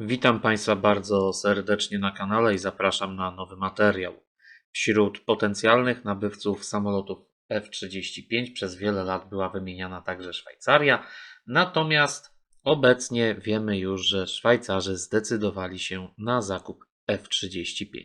Witam Państwa bardzo serdecznie na kanale i zapraszam na nowy materiał. Wśród potencjalnych nabywców samolotów F-35 przez wiele lat była wymieniana także Szwajcaria, natomiast obecnie wiemy już, że Szwajcarzy zdecydowali się na zakup F-35.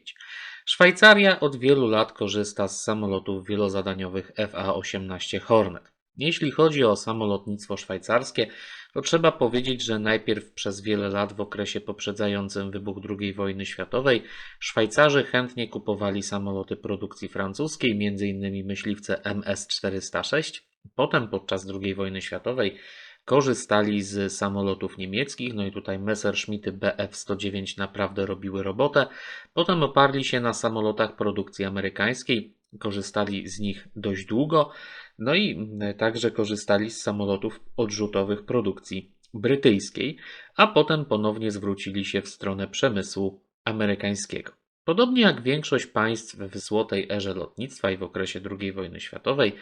Szwajcaria od wielu lat korzysta z samolotów wielozadaniowych FA-18 Hornet. Jeśli chodzi o samolotnictwo szwajcarskie, to trzeba powiedzieć, że najpierw przez wiele lat w okresie poprzedzającym wybuch II wojny światowej Szwajcarzy chętnie kupowali samoloty produkcji francuskiej, m.in. myśliwce MS-406. Potem podczas II wojny światowej korzystali z samolotów niemieckich, no i tutaj Messerschmitty Bf-109 naprawdę robiły robotę. Potem oparli się na samolotach produkcji amerykańskiej, korzystali z nich dość długo, no i także korzystali z samolotów odrzutowych produkcji brytyjskiej, a potem ponownie zwrócili się w stronę przemysłu amerykańskiego. Podobnie jak większość państw w złotej erze lotnictwa i w okresie II wojny światowej,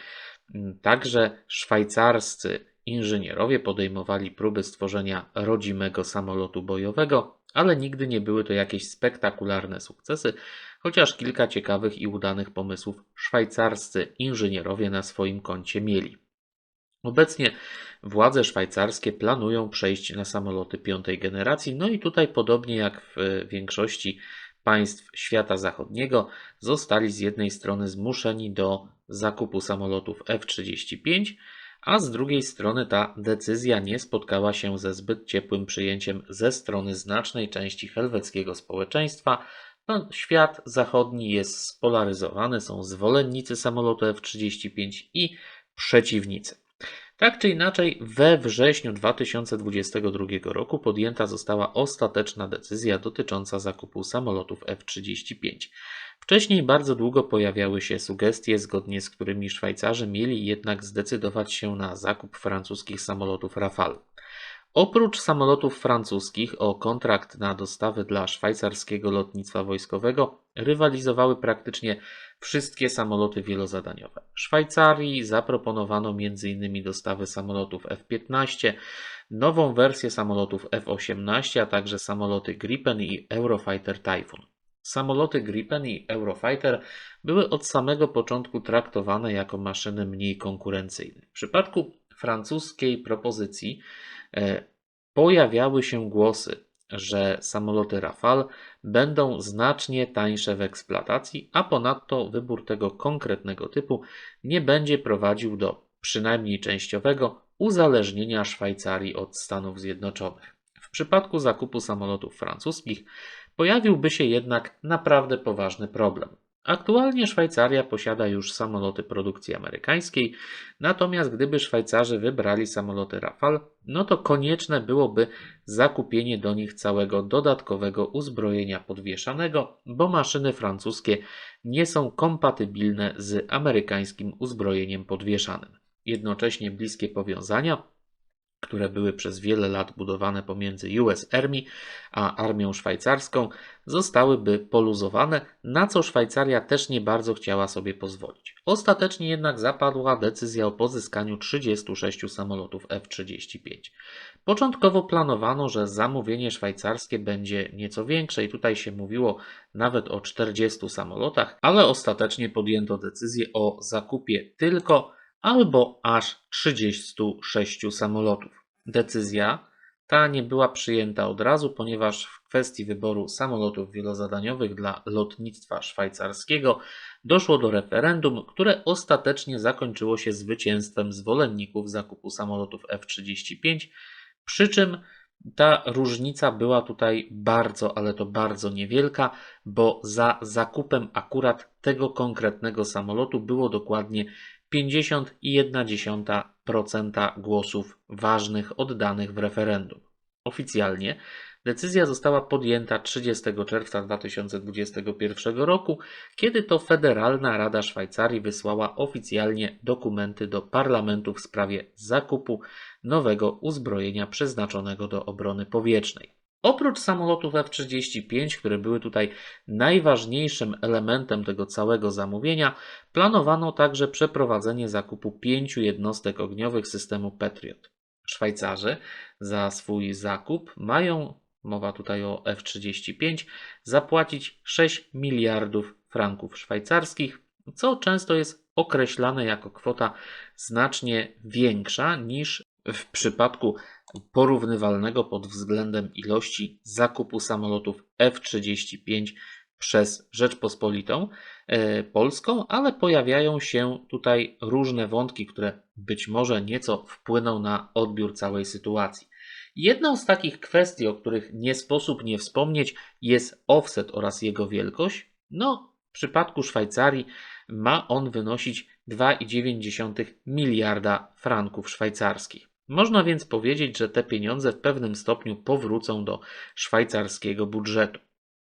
także szwajcarscy inżynierowie podejmowali próby stworzenia rodzimego samolotu bojowego, ale nigdy nie były to jakieś spektakularne sukcesy, chociaż kilka ciekawych i udanych pomysłów szwajcarscy inżynierowie na swoim koncie mieli. Obecnie władze szwajcarskie planują przejść na samoloty piątej generacji, no i tutaj podobnie jak w większości państw świata zachodniego zostali z jednej strony zmuszeni do zakupu samolotów F-35, a z drugiej strony ta decyzja nie spotkała się ze zbyt ciepłym przyjęciem ze strony znacznej części helweckiego społeczeństwa. No, świat zachodni jest spolaryzowany, są zwolennicy samolotu F-35 i przeciwnicy. Tak czy inaczej, we wrześniu 2022 roku podjęta została ostateczna decyzja dotycząca zakupu samolotów F-35. Wcześniej bardzo długo pojawiały się sugestie, zgodnie z którymi Szwajcarzy mieli jednak zdecydować się na zakup francuskich samolotów Rafale. Oprócz samolotów francuskich o kontrakt na dostawy dla szwajcarskiego lotnictwa wojskowego rywalizowały praktycznie wszystkie samoloty wielozadaniowe. Szwajcarii zaproponowano m.in. dostawy samolotów F-15, nową wersję samolotów F-18, a także samoloty Gripen i Eurofighter Typhoon. Samoloty Gripen i Eurofighter były od samego początku traktowane jako maszyny mniej konkurencyjne. W przypadku francuskiej propozycji e, pojawiały się głosy, że samoloty Rafale będą znacznie tańsze w eksploatacji, a ponadto wybór tego konkretnego typu nie będzie prowadził do przynajmniej częściowego uzależnienia Szwajcarii od Stanów Zjednoczonych. W przypadku zakupu samolotów francuskich pojawiłby się jednak naprawdę poważny problem. Aktualnie Szwajcaria posiada już samoloty produkcji amerykańskiej, natomiast gdyby Szwajcarzy wybrali samoloty Rafale, no to konieczne byłoby zakupienie do nich całego dodatkowego uzbrojenia podwieszanego, bo maszyny francuskie nie są kompatybilne z amerykańskim uzbrojeniem podwieszanym. Jednocześnie bliskie powiązania które były przez wiele lat budowane pomiędzy US Army a armią szwajcarską, zostałyby poluzowane, na co Szwajcaria też nie bardzo chciała sobie pozwolić. Ostatecznie jednak zapadła decyzja o pozyskaniu 36 samolotów F-35. Początkowo planowano, że zamówienie szwajcarskie będzie nieco większe i tutaj się mówiło nawet o 40 samolotach, ale ostatecznie podjęto decyzję o zakupie tylko albo aż 36 samolotów. Decyzja ta nie była przyjęta od razu, ponieważ w kwestii wyboru samolotów wielozadaniowych dla lotnictwa szwajcarskiego doszło do referendum, które ostatecznie zakończyło się zwycięstwem zwolenników zakupu samolotów F-35, przy czym ta różnica była tutaj bardzo, ale to bardzo niewielka, bo za zakupem akurat tego konkretnego samolotu było dokładnie 50,1% głosów ważnych oddanych w referendum. Oficjalnie decyzja została podjęta 30 czerwca 2021 roku, kiedy to Federalna Rada Szwajcarii wysłała oficjalnie dokumenty do parlamentu w sprawie zakupu nowego uzbrojenia przeznaczonego do obrony powietrznej. Oprócz samolotów F-35, które były tutaj najważniejszym elementem tego całego zamówienia, planowano także przeprowadzenie zakupu pięciu jednostek ogniowych systemu Patriot. Szwajcarzy za swój zakup mają mowa tutaj o F-35, zapłacić 6 miliardów franków szwajcarskich, co często jest określane jako kwota znacznie większa niż w przypadku porównywalnego pod względem ilości zakupu samolotów F-35 przez Rzeczpospolitą e, Polską, ale pojawiają się tutaj różne wątki, które być może nieco wpłyną na odbiór całej sytuacji. Jedną z takich kwestii, o których nie sposób nie wspomnieć, jest offset oraz jego wielkość. No, w przypadku Szwajcarii ma on wynosić 2,9 miliarda franków szwajcarskich. Można więc powiedzieć, że te pieniądze w pewnym stopniu powrócą do szwajcarskiego budżetu.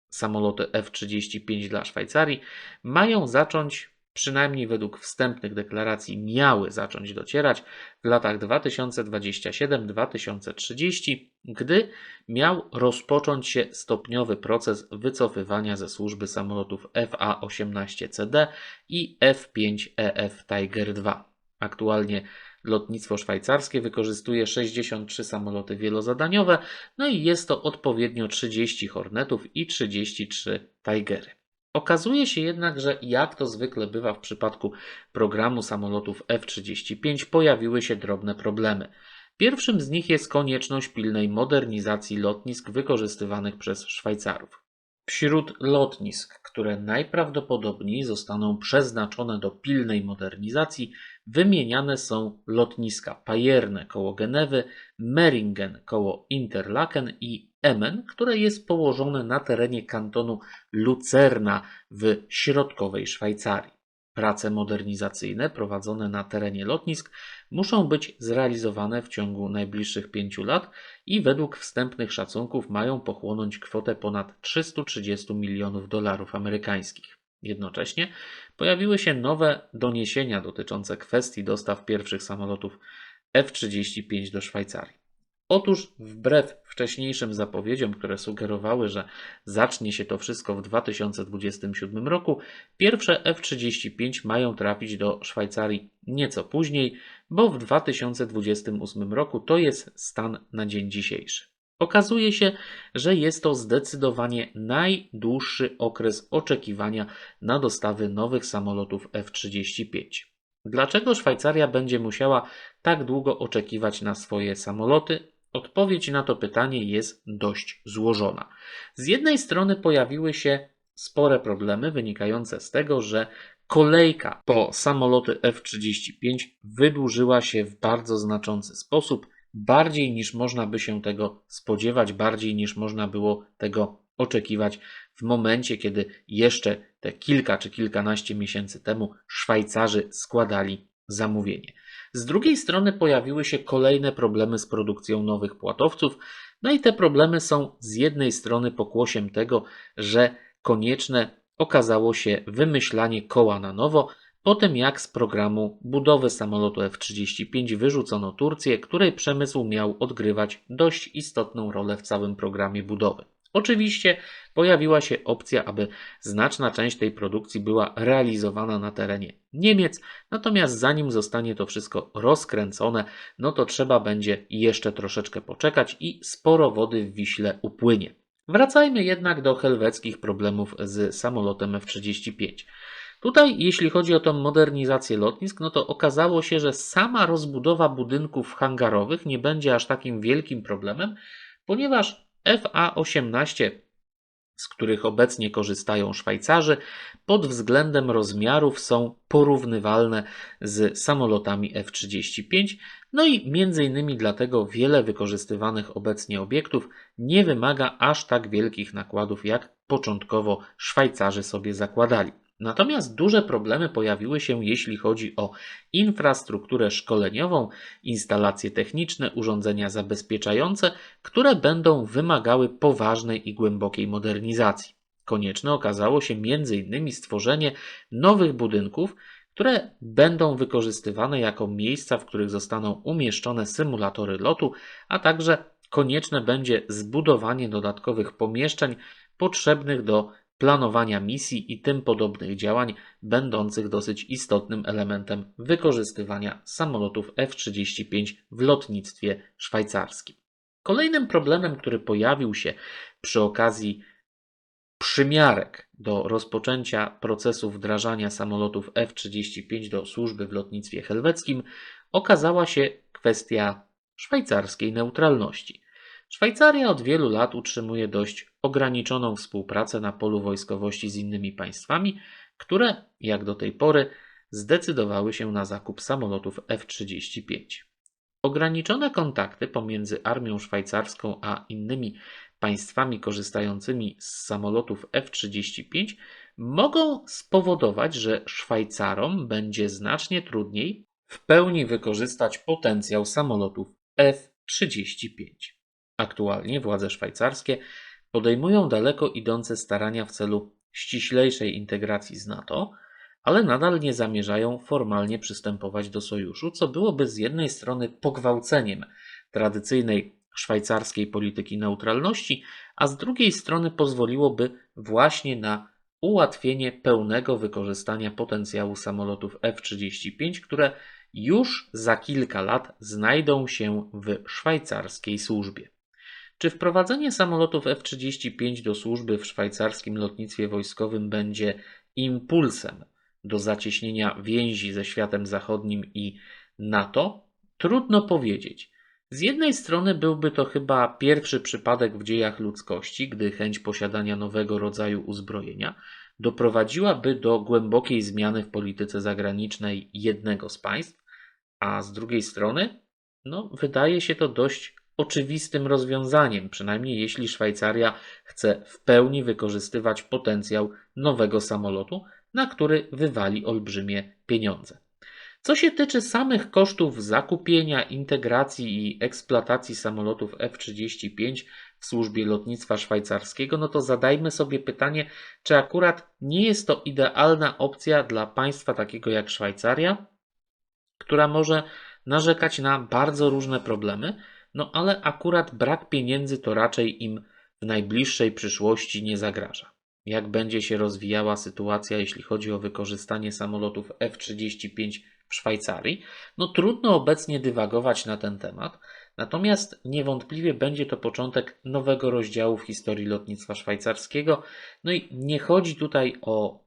Samoloty F-35 dla Szwajcarii mają zacząć, przynajmniej według wstępnych deklaracji, miały zacząć docierać w latach 2027-2030, gdy miał rozpocząć się stopniowy proces wycofywania ze służby samolotów FA-18CD i F-5EF Tiger II. Aktualnie Lotnictwo szwajcarskie wykorzystuje 63 samoloty wielozadaniowe, no i jest to odpowiednio 30 Hornetów i 33 Tigery. Okazuje się jednak, że jak to zwykle bywa w przypadku programu samolotów F-35, pojawiły się drobne problemy. Pierwszym z nich jest konieczność pilnej modernizacji lotnisk wykorzystywanych przez Szwajcarów. Wśród lotnisk, które najprawdopodobniej zostaną przeznaczone do pilnej modernizacji, wymieniane są lotniska Pajerne koło Genewy, Meringen koło Interlaken i Emmen, które jest położone na terenie kantonu Lucerna w środkowej Szwajcarii. Prace modernizacyjne prowadzone na terenie lotnisk muszą być zrealizowane w ciągu najbliższych pięciu lat i według wstępnych szacunków mają pochłonąć kwotę ponad 330 milionów dolarów amerykańskich. Jednocześnie pojawiły się nowe doniesienia dotyczące kwestii dostaw pierwszych samolotów F-35 do Szwajcarii. Otóż, wbrew wcześniejszym zapowiedziom, które sugerowały, że zacznie się to wszystko w 2027 roku, pierwsze F-35 mają trafić do Szwajcarii nieco później, bo w 2028 roku to jest stan na dzień dzisiejszy. Okazuje się, że jest to zdecydowanie najdłuższy okres oczekiwania na dostawy nowych samolotów F-35. Dlaczego Szwajcaria będzie musiała tak długo oczekiwać na swoje samoloty? Odpowiedź na to pytanie jest dość złożona. Z jednej strony pojawiły się spore problemy wynikające z tego, że kolejka po samoloty F-35 wydłużyła się w bardzo znaczący sposób, bardziej niż można by się tego spodziewać, bardziej niż można było tego oczekiwać w momencie, kiedy jeszcze te kilka czy kilkanaście miesięcy temu Szwajcarzy składali zamówienie. Z drugiej strony pojawiły się kolejne problemy z produkcją nowych płatowców, no i te problemy są z jednej strony pokłosiem tego, że konieczne okazało się wymyślanie koła na nowo, po tym jak z programu budowy samolotu F-35 wyrzucono Turcję, której przemysł miał odgrywać dość istotną rolę w całym programie budowy. Oczywiście pojawiła się opcja, aby znaczna część tej produkcji była realizowana na terenie Niemiec, natomiast zanim zostanie to wszystko rozkręcone, no to trzeba będzie jeszcze troszeczkę poczekać i sporo wody w Wiśle upłynie. Wracajmy jednak do helweckich problemów z samolotem F-35. Tutaj, jeśli chodzi o tą modernizację lotnisk, no to okazało się, że sama rozbudowa budynków hangarowych nie będzie aż takim wielkim problemem, ponieważ FA-18, z których obecnie korzystają Szwajcarzy, pod względem rozmiarów są porównywalne z samolotami F-35, no i między innymi dlatego wiele wykorzystywanych obecnie obiektów nie wymaga aż tak wielkich nakładów, jak początkowo Szwajcarzy sobie zakładali. Natomiast duże problemy pojawiły się, jeśli chodzi o infrastrukturę szkoleniową, instalacje techniczne, urządzenia zabezpieczające, które będą wymagały poważnej i głębokiej modernizacji. Konieczne okazało się m.in. stworzenie nowych budynków, które będą wykorzystywane jako miejsca, w których zostaną umieszczone symulatory lotu, a także konieczne będzie zbudowanie dodatkowych pomieszczeń potrzebnych do planowania misji i tym podobnych działań, będących dosyć istotnym elementem wykorzystywania samolotów F-35 w lotnictwie szwajcarskim. Kolejnym problemem, który pojawił się przy okazji przymiarek do rozpoczęcia procesu wdrażania samolotów F-35 do służby w lotnictwie helweckim okazała się kwestia szwajcarskiej neutralności. Szwajcaria od wielu lat utrzymuje dość ograniczoną współpracę na polu wojskowości z innymi państwami, które, jak do tej pory, zdecydowały się na zakup samolotów F-35. Ograniczone kontakty pomiędzy armią szwajcarską a innymi państwami korzystającymi z samolotów F-35 mogą spowodować, że Szwajcarom będzie znacznie trudniej w pełni wykorzystać potencjał samolotów F-35. Aktualnie władze szwajcarskie podejmują daleko idące starania w celu ściślejszej integracji z NATO, ale nadal nie zamierzają formalnie przystępować do sojuszu, co byłoby z jednej strony pogwałceniem tradycyjnej szwajcarskiej polityki neutralności, a z drugiej strony pozwoliłoby właśnie na ułatwienie pełnego wykorzystania potencjału samolotów F-35, które już za kilka lat znajdą się w szwajcarskiej służbie. Czy wprowadzenie samolotów F-35 do służby w szwajcarskim lotnictwie wojskowym będzie impulsem do zacieśnienia więzi ze światem zachodnim i NATO? Trudno powiedzieć. Z jednej strony byłby to chyba pierwszy przypadek w dziejach ludzkości, gdy chęć posiadania nowego rodzaju uzbrojenia doprowadziłaby do głębokiej zmiany w polityce zagranicznej jednego z państw, a z drugiej strony, no, wydaje się to dość oczywistym rozwiązaniem, przynajmniej jeśli Szwajcaria chce w pełni wykorzystywać potencjał nowego samolotu, na który wywali olbrzymie pieniądze. Co się tyczy samych kosztów zakupienia, integracji i eksploatacji samolotów F-35 w służbie lotnictwa szwajcarskiego, no to zadajmy sobie pytanie, czy akurat nie jest to idealna opcja dla państwa takiego jak Szwajcaria, która może narzekać na bardzo różne problemy, no ale akurat brak pieniędzy to raczej im w najbliższej przyszłości nie zagraża. Jak będzie się rozwijała sytuacja, jeśli chodzi o wykorzystanie samolotów F-35 w Szwajcarii? No trudno obecnie dywagować na ten temat, natomiast niewątpliwie będzie to początek nowego rozdziału w historii lotnictwa szwajcarskiego. No i nie chodzi tutaj o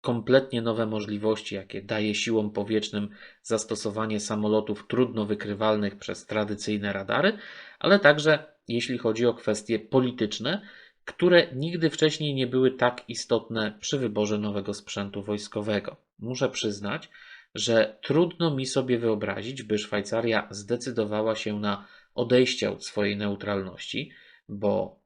kompletnie nowe możliwości, jakie daje siłom powietrznym zastosowanie samolotów trudno wykrywalnych przez tradycyjne radary, ale także jeśli chodzi o kwestie polityczne, które nigdy wcześniej nie były tak istotne przy wyborze nowego sprzętu wojskowego. Muszę przyznać, że trudno mi sobie wyobrazić, by Szwajcaria zdecydowała się na odejście od swojej neutralności, bo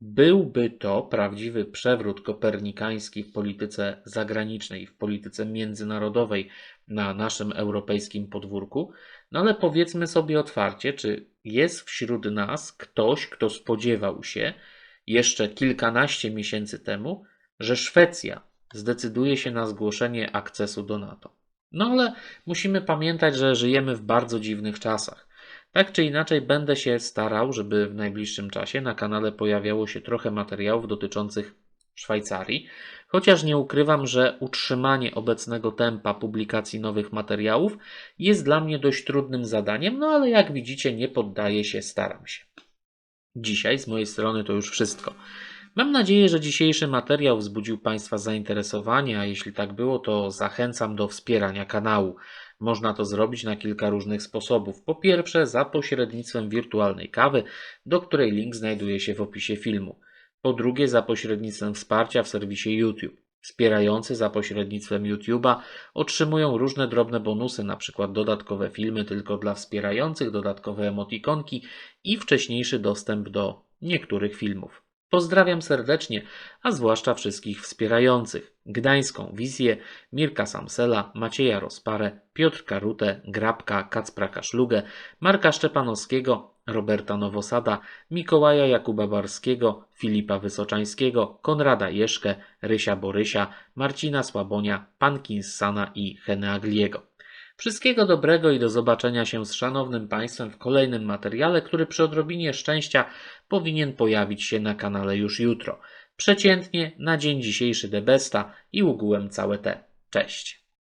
byłby to prawdziwy przewrót kopernikański w polityce zagranicznej, w polityce międzynarodowej na naszym europejskim podwórku. No ale powiedzmy sobie otwarcie, czy jest wśród nas ktoś, kto spodziewał się jeszcze kilkanaście miesięcy temu, że Szwecja zdecyduje się na zgłoszenie akcesu do NATO. No ale musimy pamiętać, że żyjemy w bardzo dziwnych czasach. Tak czy inaczej, będę się starał, żeby w najbliższym czasie na kanale pojawiało się trochę materiałów dotyczących Szwajcarii, chociaż nie ukrywam, że utrzymanie obecnego tempa publikacji nowych materiałów jest dla mnie dość trudnym zadaniem, no ale jak widzicie, nie poddaję się, staram się. Dzisiaj z mojej strony to już wszystko. Mam nadzieję, że dzisiejszy materiał wzbudził Państwa zainteresowanie, a jeśli tak było, to zachęcam do wspierania kanału. Można to zrobić na kilka różnych sposobów. Po pierwsze, za pośrednictwem wirtualnej kawy, do której link znajduje się w opisie filmu. Po drugie, za pośrednictwem wsparcia w serwisie YouTube. Wspierający za pośrednictwem YouTube'a otrzymują różne drobne bonusy, np. dodatkowe filmy tylko dla wspierających, dodatkowe emotikonki i wcześniejszy dostęp do niektórych filmów. Pozdrawiam serdecznie, a zwłaszcza wszystkich wspierających. Gdańską Wizję, Mirka Samsela, Macieja Rozparę, Piotr Karutę, Grabka, Kacpra Kaszlugę, Marka Szczepanowskiego, Roberta Nowosada, Mikołaja Jakuba Barskiego, Filipa Wysoczańskiego, Konrada Jeszkę, Rysia Borysia, Marcina Słabonia, Pankinssana i Heneagliego. Wszystkiego dobrego i do zobaczenia się z szanownym Państwem w kolejnym materiale, który przy odrobinie szczęścia powinien pojawić się na kanale już jutro. Przeciętnie na dzień dzisiejszy Debesta i ogółem całe te. Cześć.